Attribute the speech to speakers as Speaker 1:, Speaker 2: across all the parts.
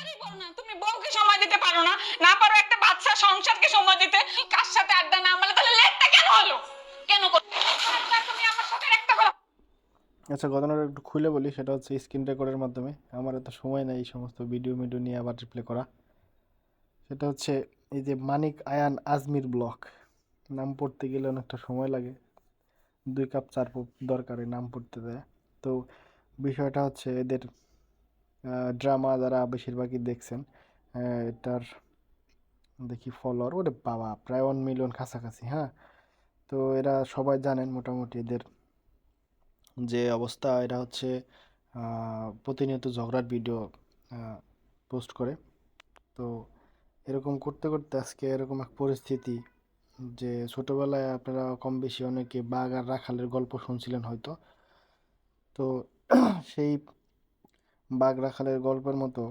Speaker 1: ডাক্তারই বলো না। তুমি বউকে সময় দিতে পারো না। না পারো একটা বাচ্চা সংসারকে সময় দিতে। কার সাথে আড্ডা না মারলে তাহলে লেটটা কেন হলো? কেন করছ তুমি আমার সাথে একটা কথা
Speaker 2: আচ্ছা ঘটনাটা একটু খুলে বলি। সেটা হচ্ছে স্ক্রিন রেকর্ডের মাধ্যমে। আমার এত সময় নেই এই সমস্ত ভিডিও মিডিও নিয়ে আবার রিপ্লে করা। সেটা হচ্ছে এই যে মানিক আয়ান আজমির ব্লক নাম পড়তে গেলে অনেকটা সময় লাগে। দুই কাপ চার দরকারে নাম পড়তে দেয়। তো বিষয়টা হচ্ছে এদের ড্রামা যারা বেশিরভাগই দেখছেন এটার দেখি ফলোয়ার ওরে বাবা, প্রায় ওয়ান মিলিয়ন কাছাকাছি হ্যাঁ? তো এরা সবাই জানেন মোটামুটি এদের যে অবস্থা এটা হচ্ছে প্রতিনিয়ত ঝগড়ার ভিডিও পোস্ট করে। তো এরকম করতে করতে আজকে এরকম এক পরিস্থিতি যে ছোটোবেলায় আপনারা কম বেশি অনেকে বাঘ আর রাখালের গল্প শুনছিলেন হয়তো। তো সেই বাঘ রাখালের গল্পের মতো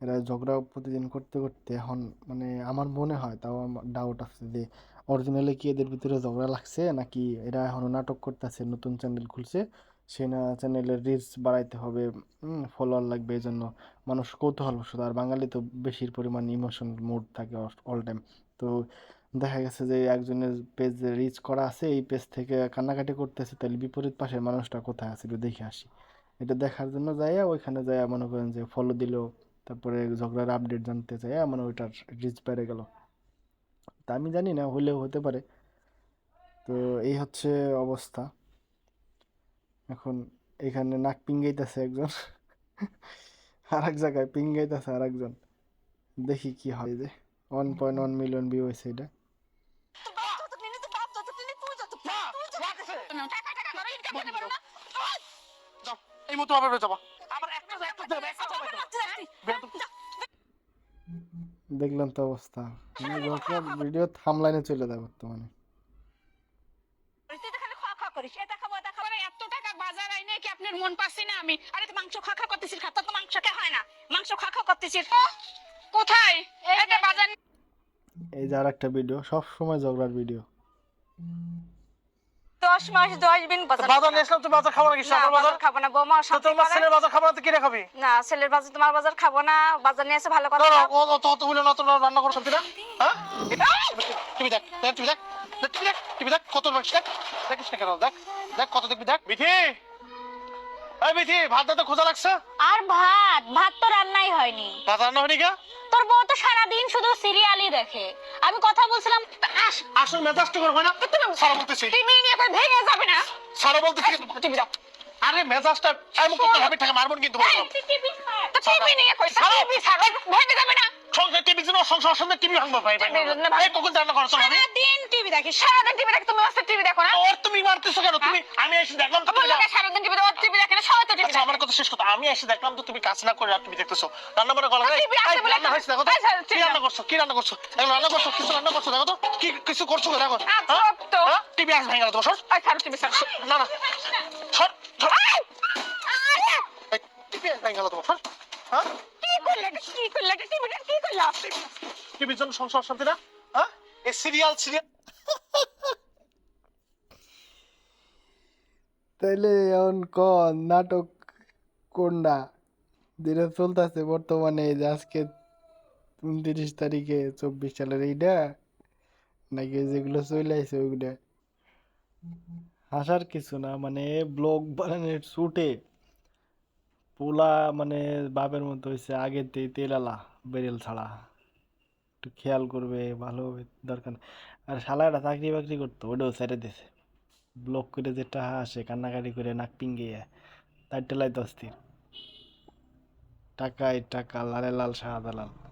Speaker 2: এরা ঝগড়া প্রতিদিন করতে করতে এখন মানে আমার মনে হয়, তাও আমার ডাউট আছে যে অরিজিনালি কি এদের ভিতরে ঝগড়া লাগছে নাকি এরা এখনও নাটক করতেছে, নতুন চ্যানেল খুলছে সে না চ্যানেলের রিচ বাড়াইতে হবে ফলোয়ার লাগবে এই জন্য মানুষ কৌতূহল বসত আর বাঙালি তো বেশির পরিমাণ ইমোশন মুড থাকে অল টাইম তো দেখা গেছে যে একজনের পেজ রিচ করা আছে, এই পেজ থেকে কান্নাকাটি করতেছে, তাহলে বিপরীত পাশের মানুষটা কোথায় আছে, একটু দেখে আসি। এটা দেখার জন্য যাইয়া ওইখানে যাইয়া মনে করেন যে ফলো দিল তারপরে ঝগড়ার আপডেট জানতে চাইয়া মানে ওইটার রিচ বেড়ে গেল তা আমি জানি না হলেও হতে পারে তো এই হচ্ছে অবস্থা এখন এখানে নাক পিঙ্গাইতেছে একজন আর এক জায়গায় পিঙ্গাইতেছে আর একজন দেখি কি হয় যে one point one million view হয়েছে এটা
Speaker 3: মতো আবার যাবা। আবার একটা একটা দেবে একটা দেবে বেয়াদব।
Speaker 2: দেখলেন তো অবস্থা। ভিডিও থামলাইনে চলে যায় বর্তমানে।
Speaker 1: করিস। এটা খাব এটা খাব এত টাকা বাজার আইনে কি আপনার মন পাচ্ছি না আমি? আরে তো মাংস খাওয়া খাওয়া করতেছিস খাতা তো মাংস কে হয় না? মাংস খাওয়া খাওয়া করতেছিস। কোথায়? এটা বাজার
Speaker 2: এই যে আর একটা ভিডিও সব সময় ঝগড়ার ভিডিও
Speaker 4: দশ মাস দশ দিন বাজার
Speaker 3: নিয়েছিলাম তুই বাজার খাব নাকি সকাল বাজার?
Speaker 4: বাজার খাব না বৌমা
Speaker 3: তো
Speaker 4: তোমার।
Speaker 3: ছেলের বাজার খাব না তো কিনে খাবি?
Speaker 4: না ছেলের বাজার তোমার বাজার খাব না বাজার নিয়ে এসে ভালো কথা
Speaker 3: না। ও ও তো তো বলে না তো রান্না করো সত্যি না হ্যাঁ? তুমি দেখ তুমি দেখ তুমি দেখ তুমি দেখ কত দেখ দেখিস না কেন দেখ দেখ কত দেখবি দেখ। বিথি এই বিথি ভাত দাও তো খোঁজা লাগছে?
Speaker 4: আর ভাত? ভাত তো রান্নাই হয়নি।
Speaker 3: ভাত রান্না হয়নি কে
Speaker 4: তোর বউ তো সারাদিন শুধু সিরিয়ালই দেখে। আমি কথা বলছিলাম আস।
Speaker 3: আসল মেজাজটা করে হয় না? সারা বলতেছি।
Speaker 1: টিভি নিয়ে কই ভেঙে যাবে না?
Speaker 3: সারা বলতেছি।
Speaker 1: টিভি দাও।
Speaker 3: আরে মেজাজটা মুখ করতে হবে টাকা মারবো কিন্তু
Speaker 1: তো টিভি নিয়ে কই? টিভি ছাড়ো। ভেঙে যাবে না।
Speaker 3: সংসার টিভি জন্য সংসার সঙ্গে টিভি ভাঙবো ভাই ভাই কখন রান্না করছ আমি
Speaker 1: সারাদিন টিভি দেখি সারাদিন টিভি দেখি তুমি আজকে টিভি দেখো না?
Speaker 3: ওর তুমি মারতেছো কেন তুমি আমি এসে দেখলাম তো তুমি
Speaker 1: লোকে সারাদিন টিভি দেখো টিভি দেখে না তো টিভি
Speaker 3: আচ্ছা আমার কথা শেষ কথা আমি এসে দেখলাম তো তুমি কাজ না করে আর তুমি দেখতেছো। রান্না বান্না করো
Speaker 1: টিভি আছে বলে
Speaker 3: রান্না হয়েছে দেখো তো। কি রান্না করছ? কি রান্না করছ? এখন রান্না করছ কিছু রান্না করছ দেখো তো। কি কিছু করছ দেখো।
Speaker 1: আচ্ছা, তো।
Speaker 3: টিভি আস ভেঙে গেল তোমার সর।
Speaker 1: ওই ছাড়ো টিভি ছাড়ো।
Speaker 3: না না। সর সর। টিভি আস ভেঙে গেল তোমার সর। হ্যাঁ?
Speaker 1: কি কি করলে? টিভিটা কি করলে আপনি?
Speaker 3: টিভির জন্য সংসার শান্তি না? হ্যাঁ এই সিরিয়াল সিরিয়াল
Speaker 2: তাইলে এখন কন নাটক কোনটা যেটা চলতেছে বর্তমানে এই যে আজকে উনত্রিশ তারিখে চব্বিশ সালের এইটা নাকি যেগুলো চলে আসে ওইগুলা। হাসার কিছু না মানে ব্লগ বানানোর শুটে পোলা মানে বাপের মতো হয়েছে আগেতেই তেলালা, বেরেল ছাড়া। একটু খেয়াল করবে, ভালো দরকার। আর শালাটা চাকরি বাকরি করতো ওটাও ছেড়ে দিছে। ব্লক করে যেটা আসে, কান্নাকাটি করে নাক পিঙ্গিয়ে তার টেলাই দস্তির টাকায় টাকা, লালে লাল, সাদা লাল।